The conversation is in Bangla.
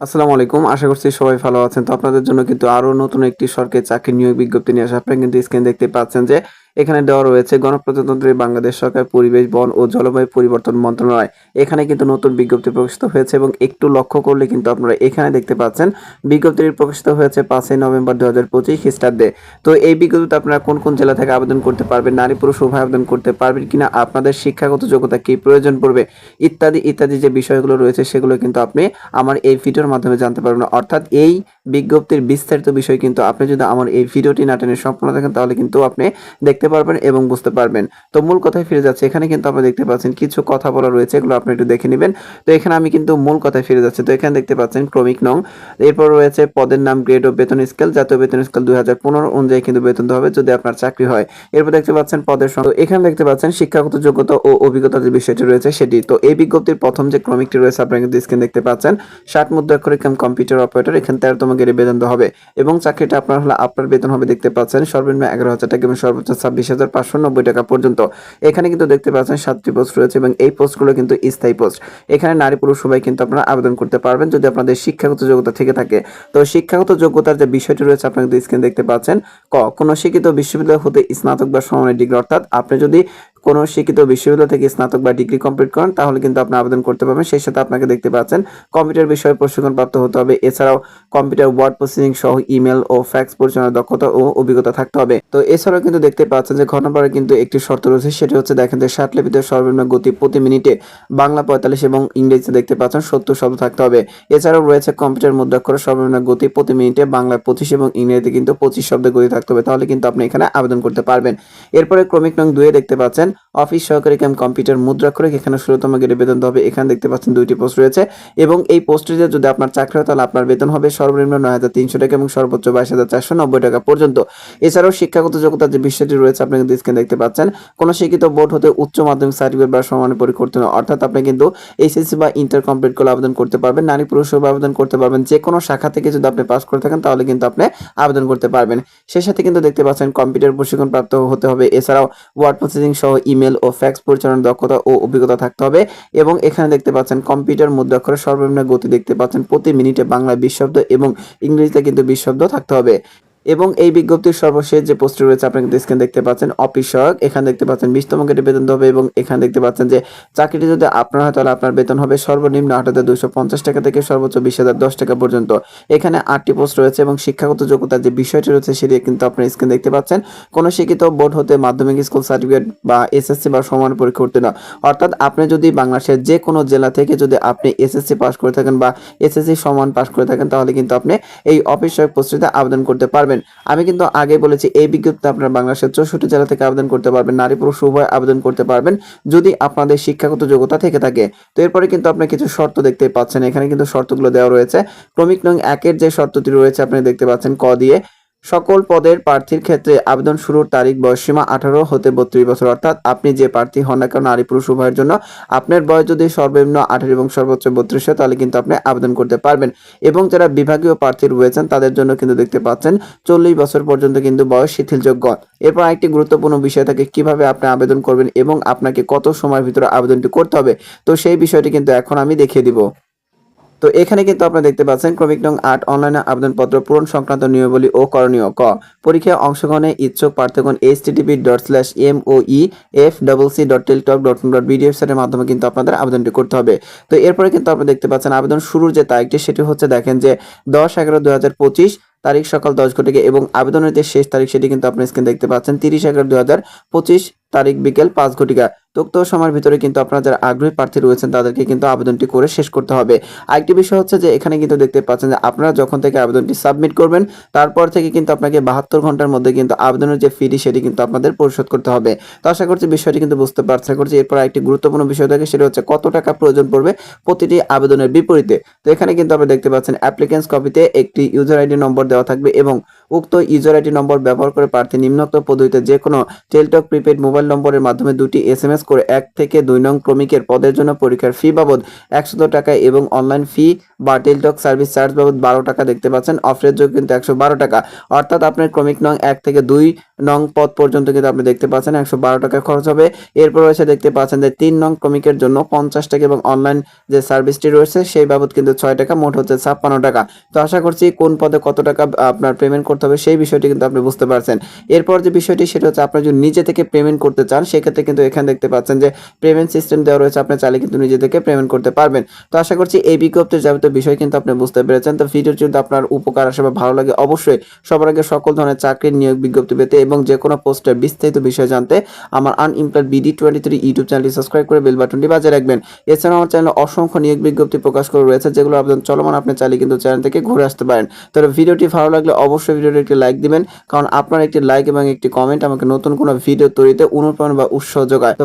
আসসালামু আলাইকুম, আশা করছি সবাই ভালো আছেন। তো আপনাদের জন্য কিন্তু আরও নতুন একটি সরকারি চাকরি নিয়োগ বিজ্ঞপ্তি নিয়ে আসা। আপনারা কিন্তু স্ক্রিন দেখতে পাচ্ছেন যে এখানে দেওয়া রয়েছে, গণপ্রজাতন্ত্রী বাংলাদেশ সরকার, পরিবেশ, বন ও জলবায়ু পরিবর্তন মন্ত্রণালয়। এখানে কিন্তু নতুন বিজ্ঞপ্তি প্রকাশিত হয়েছে এবং একটু লক্ষ্য করলে কিন্তু আপনারা এখানে দেখতে পাচ্ছেন, বিজ্ঞপ্তিটি প্রকাশিত হয়েছে পাঁচই নভেম্বর দু হাজার পঁচিশ খ্রিস্টাব্দে তো এই বিজ্ঞপ্তিতে আপনারা কোন কোন জেলা থেকে আবেদন করতে পারবেন, নারী পুরুষ উভয় আবেদন করতে পারবেন কিনা, আপনাদের শিক্ষাগত যোগ্যতা কি, প্রয়োজন পড়বে, ইত্যাদি ইত্যাদি যে বিষয়গুলো রয়েছে সেগুলো কিন্তু আপনি আমার এই ভিডিওর মাধ্যমে জানতে পারবেন। অর্থাৎ এই বিজ্ঞপ্তির বিস্তারিত বিষয় কিন্তু আপনি যদি আমার এই ভিডিওটি না টেনে সম্পূর্ণ দেখেন, তাহলে কিন্তু আপনি দেখতে পারবেন এবং বুঝতে পারবেন। তো মূল কথায় ফিরে যাচ্ছে। এখানে কিন্তু আপনি দেখতে পাচ্ছেন কিছু কথা বলা রয়েছে, এগুলো আপনি একটু দেখে নেবেন। তো এখানে আমি কিন্তু মূল কথায় ফিরে যাচ্ছি। তো এখানে দেখতে পাচ্ছেন ক্রমিক নং। এরপর রয়েছে পদের নাম গ্রেড ও বেতন স্কেল। জাতীয় বেতন স্কেল দুই হাজার পনেরো অনুযায়ী কিন্তু বেতন হবে যদি আপনার চাকরি হয়। এরপর দেখতে পাচ্ছেন পদের সংখ্যা। এখানে দেখতে পাচ্ছেন শিক্ষাগত যোগ্যতা ও অভিজ্ঞতার যে বিষয়টি রয়েছে সেটি। তো এই বিজ্ঞপ্তির প্রথম যে ক্রমিকটি রয়েছে, আপনারা কিন্তু স্ক্রিন দেখতে পাচ্ছেন। ষাট মুদ্রাক্ষরিক কম্পিউটার অপারেটর এখানে তেরোতম গেড়ে বেতন হবে এবং চাকরিটা আপনার হলে, আপনার বেতন হবে দেখতে পাচ্ছেন সর্বনিম্ন এগারো হাজার টাকা এবং সর্বোচ্চ ছাব্বিশ হাজার পাঁচশো নব্বই টাকা পর্যন্ত। এখানে কিন্তু দেখতে পাচ্ছেন সাতটি পোস্ট রয়েছে এবং এই পোস্টগুলো কিন্তু স্থায়ী পোস্ট এখানে নারী পুরুষ সবাই কিন্তু আপনারা আবেদন করতে পারবেন যদি আপনাদের শিক্ষাগত যোগ্যতা থেকে থাকে। তো শিক্ষাগত যোগ্যতার যে বিষয়টি রয়েছে আপনারা কিন্তু স্ক্রিন দেখতে পাচ্ছেন। ক, কোনো শিক্ষিত বিশ্ববিদ্যালয় হতে স্নাতক বা সমানের ডিগ্রি অর্থাৎ আপনি যদি কোনো শিক্ষিত বিশ্ববিদ্যালয় থেকে স্নাতক বা ডিগ্রি কমপ্লিট করেন, তাহলে কিন্তু আপনি আবেদন করতে পারবেন। সেই সাথে আপনাকে দেখতে পাচ্ছেন, কম্পিউটার বিষয়ে প্রশিক্ষণ প্রাপ্ত হতে হবে। এছাড়াও কম্পিউটার, ওয়ার্ড প্রসেসিং সহ ইমেল ও ফ্যাক্স পরিচালনার দক্ষতা ও অভিজ্ঞতা থাকতে হবে। তো এছাড়াও কিন্তু দেখতে পাচ্ছেন যে ঘটনাপারে কিন্তু একটি শর্ত রয়েছে, সেটি হচ্ছে দেখেন যে লিপিতে সর্বনিম্ন গতি প্রতি মিনিটে বাংলা, পঁয়তাল্লিশ এবং ইংরেজিতে দেখতে পাচ্ছেন সত্তর শব্দ থাকতে হবে। এছাড়াও রয়েছে কম্পিউটার মুদ্রাক্ষরের সর্বনিম্ন গতি প্রতি মিনিটে বাংলা পঁচিশ এবং ইংরেজিতে কিন্তু পঁচিশ শব্দের গতি থাকতে হবে, তাহলে কিন্তু আপনি এখানে আবেদন করতে পারবেন। এরপরে ক্রমিক নং দুয়ে দেখতে পাচ্ছেন অফিস সহকারী ক্যাম্প কম্পিউটার মুদ্রাক্ষরিক এখানে ষোলোতম গেটে বেতন হবে। এখানে দেখতে পাচ্ছেন দুইটি পোস্ট রয়েছে এবং এই পোস্টটিতে যদি আপনার চাকরি হয়, তাহলে আপনার বেতন হবে সর্বনিম্ন নয় হাজার তিনশো টাকা এবং সর্বোচ্চ বাইশ হাজার চারশো নব্বই টাকা পর্যন্ত। এছাড়াও শিক্ষাগত যোগ্যতার যে বিষয়টি রয়েছে, আপনি কিন্তু স্ক্রিন দেখতে পাচ্ছেন, কোনো শিক্ষিত বোর্ড হতে উচ্চ মাধ্যমিক সার্টিফিকেট বা সমানের হবে অর্থাৎ আপনি কিন্তু এসএসসি বা ইন্টার কমপ্লিট করে আবেদন করতে পারবেন, নারী পুরুষ আবেদন করতে পারবেন। যে কোনো শাখা থেকে যদি আপনি পাস করে থাকেন, তাহলে কিন্তু আপনি আবেদন করতে পারবেন। সেই সাথে কিন্তু দেখতে পাচ্ছেন কম্পিউটার প্রশিক্ষণ প্রাপ্ত হতে হবে। এছাড়াও ওয়ার্ড প্রসেসিং সহ ইমেল ও ফ্যাক্স পরিচালনার দক্ষতা ও অভিজ্ঞতা থাকতে হবে। এবং এখানে দেখতে পাচ্ছেন কম্পিউটার মুদ্রাক্ষরের সর্বনিম্ন গতি দেখতে পাচ্ছেন প্রতি মিনিটে বাংলা বিশ এবং ইংরেজিতে কিন্তু বিশ থাকতে হবে। এবং এই বিজ্ঞপ্তির সর্বশেষ যে পোস্টে রয়েছে, আপনি কিন্তু স্ক্রিন দেখতে পাচ্ছেন অফিস এখানে দেখতে পাচ্ছেন বিশতম গেটে বেতন হবে এবং এখানে দেখতে পাচ্ছেন যে, চাকরিটি যদি আপনার হয়, তাহলে আপনার বেতন হবে সর্বনিম্ন আট হাজার দুশো পঞ্চাশ টাকা থেকে সর্বোচ্চ বিশ হাজার দশ টাকা পর্যন্ত। এখানে আটটি পোস্ট রয়েছে এবং শিক্ষাগত যোগ্যতার যে বিষয়টি রয়েছে, সেটি কিন্তু আপনি স্ক্রিন দেখতে পাচ্ছেন। কোনো শিক্ষিত বোর্ড হতে মাধ্যমিক স্কুল সার্টিফিকেট বা এসএসসি বা সমান পরীক্ষা না অর্থাৎ আপনি যদি বাংলাদেশের যে কোনো জেলা থেকে যদি আপনি এসএসসি পাস করে থাকেন বা এসএসসি সমান পাস করে থাকেন, তাহলে কিন্তু আপনি এই অফিস সহায়ক পোস্টটিতে আবেদন করতে পারবেন। আমি কিন্তু আগে বলেছি, এই বিজ্ঞপ্তি আপনারা বাংলাদেশের চৌষট্টি জেলা থেকে আবেদন করতে পারবেন, নারী পুরুষ উভয় আবেদন করতে পারবেন, যদি আপনাদের শিক্ষাগত যোগ্যতা থেকে থাকে। তো এরপরে কিন্তু আপনি কিছু শর্ত দেখতে পাচ্ছেন, এখানে কিন্তু শর্তগুলো দেওয়া রয়েছে। ক্রমিক নং একের যে শর্তটি রয়েছে, আপনি দেখতে পাচ্ছেন ক দিয়ে সকল পদের প্রার্থীর ক্ষেত্রে আবেদন শুরুর তারিখ বয়সীমা আঠারো হতে বত্রিশ বছর। অর্থাৎ আপনি যে প্রার্থী হন না কেন, নারী পুরুষ উভয়ের জন্য আপনার বয়স যদি সর্বনিম্ন আঠারো এবং সর্বোচ্চ বত্রিশ হয়, তাহলে কিন্তু আপনি আবেদন করতে পারবেন। এবং যারা বিভাগীয় প্রার্থী রয়েছেন, তাদের জন্য কিন্তু দেখতে পাচ্ছেন, চল্লিশ বছর পর্যন্ত কিন্তু বয়স শিথিলযোগ্য। এরপর একটি গুরুত্বপূর্ণ বিষয় থাকে, কীভাবে আপনি আবেদন করবেন এবং আপনাকে কত সময়ের ভিতরে আবেদনটি করতে হবে? তো সেই বিষয়টি কিন্তু এখন আমি দেখিয়ে দিব। তো এখানে কিন্তু আপনারা দেখতে পাচ্ছেন, ক্রমিক নং আট অনলাইনে আবেদনপত্র, পূরণ সংক্রান্ত নিয়মাবলী ও করণীয় ক। পরীক্ষায় অংশগ্রহণে ইচ্ছুক প্রার্থীগণ H TTP dot slash M O E F double C dot Teletalk dot dot BDF সাইটের মাধ্যমে কিন্তু আপনাদের আবেদনটি করতে হবে। তো এরপরে কিন্তু আপনারা দেখতে পাচ্ছেন, আবেদন শুরুর যে তারিখটি সেটি হচ্ছে দেখেন যে দশ এগারো দু হাজার পঁচিশ তারিখ সকাল দশ ঘটিকে এবং আবেদনের যে শেষ তারিখ সেটি কিন্তু আপনি স্ক্রিন দেখতে পাচ্ছেন, তিরিশ এগারো দু হাজার পঁচিশ তারিখ বিকেল পাঁচ ঘটিকা। উক্ত সময়ের ভিতরে কিন্তু আপনারা যারা আগ্রহী প্রার্থী রয়েছেন, তাদেরকে কিন্তু আবেদনটি করে শেষ করতে হবে। আরেকটি বিষয় হচ্ছে যে, এখানে কিন্তু দেখতে পাচ্ছেন যে, আপনারা যখন থেকে আবেদনটি সাবমিট করবেন, তারপর থেকে কিন্তু আপনাকে বাহাত্তর ঘণ্টার মধ্যে কিন্তু আবেদনের যে ফিটি সেটি কিন্তু আপনাদের পরিশোধ করতে হবে। তো আশা করছি বিষয়টি কিন্তু বুঝতে পারছি করছি এরপর একটি গুরুত্বপূর্ণ বিষয় থাকে, সেটা হচ্ছে কত টাকা প্রয়োজন পড়বে প্রতিটি আবেদনের বিপরীতে। তো এখানে কিন্তু আপনি দেখতে পাচ্ছেন অ্যাপ্লিকেন্স কপিতে একটি ইউজার আইডি নম্বর দেওয়া থাকবে এবং উক্ত ইউজার আইডি নম্বর ব্যবহার করে প্রার্থী নিম্নোক্ত পদ্ধতিতে যে কোনো টেলটক প্রিপেড মোবাইল নম্বরের মাধ্যমে দুটি এস এম এস মাইনাস করে এক থেকে দুই নং ক্রমিকের পদের জন্য পরীক্ষার ফি বাবদ একশত টাকা এবং অনলাইন ফি বা টেলটক সার্ভিস চার্জ বাবদ বারো টাকা দেখতে পাচ্ছেন। অফারের যোগ কিন্তু একশো বারো টাকা। অর্থাৎ আপনার ক্রমিক নং এক থেকে দুই নং পদ পর্যন্ত কিন্তু আপনি দেখতে পাচ্ছেন একশো বারো টাকা খরচ হবে। এরপর রয়েছে দেখতে পাচ্ছেন যে তিন নং ক্রমিকের জন্য পঞ্চাশ টাকা এবং অনলাইন যে সার্ভিসটি রয়েছে সেই বাবদ কিন্তু ছয় টাকা, মোট হচ্ছে ছাপ্পান্ন টাকা। তো আশা করছি কোন পদে কত টাকা আপনার পেমেন্ট করতে হবে সেই বিষয়টি কিন্তু আপনি বুঝতে পারছেন। এরপর যে বিষয়টি, সেটা হচ্ছে আপনার যদি নিজে থেকে পেমেন্ট করতে চান, সেক্ষেত্রে কিন্তু এখানে দেখতে পাচ্ছেন যে পেমেন্ট সিস্টেম দেওয়া রয়েছে, আপনি চাইলে কিন্তু নিজে থেকে পেমেন্ট করতে পারবেন। তো আশা করছি এই বিজ্ঞপ্তির যাবতীয় বিষয় কিন্তু আপনি বুঝতে পেরেছেন। তো ভিডিওটি যদি আপনার উপকার আসে বা ভালো লাগে, অবশ্যই সবার আগে সকল ধরনের চাকরির নিয়োগ বিজ্ঞপ্তি পেতে এবং যে কোনো পোস্টের বিস্তারিত বিষয় জানতে আমার unemployed BD twenty three YouTube চ্যানেলটি সাবস্ক্রাইব করে বেল বাটনটি বাজিয়ে রাখবেন। এছাড়াও আমার চ্যানেলে অসংখ্য নিয়োগ বিজ্ঞপ্তি প্রকাশ করে রয়েছে যেগুলো আবেদন চলমান, আপনি চাইলে কিন্তু চ্যানেল থেকে ঘুরে আসতে পারেন। তবে ভিডিওটি ভালো লাগলে অবশ্যই ভিডিওটি একটি লাইক দিবেন, কারণ আপনার একটি লাইক এবং একটি কমেন্ট আমাকে নতুন কোনো ভিডিও তৈরিতে অনুপ্রেরণা বা উৎসাহ যোগায়। তো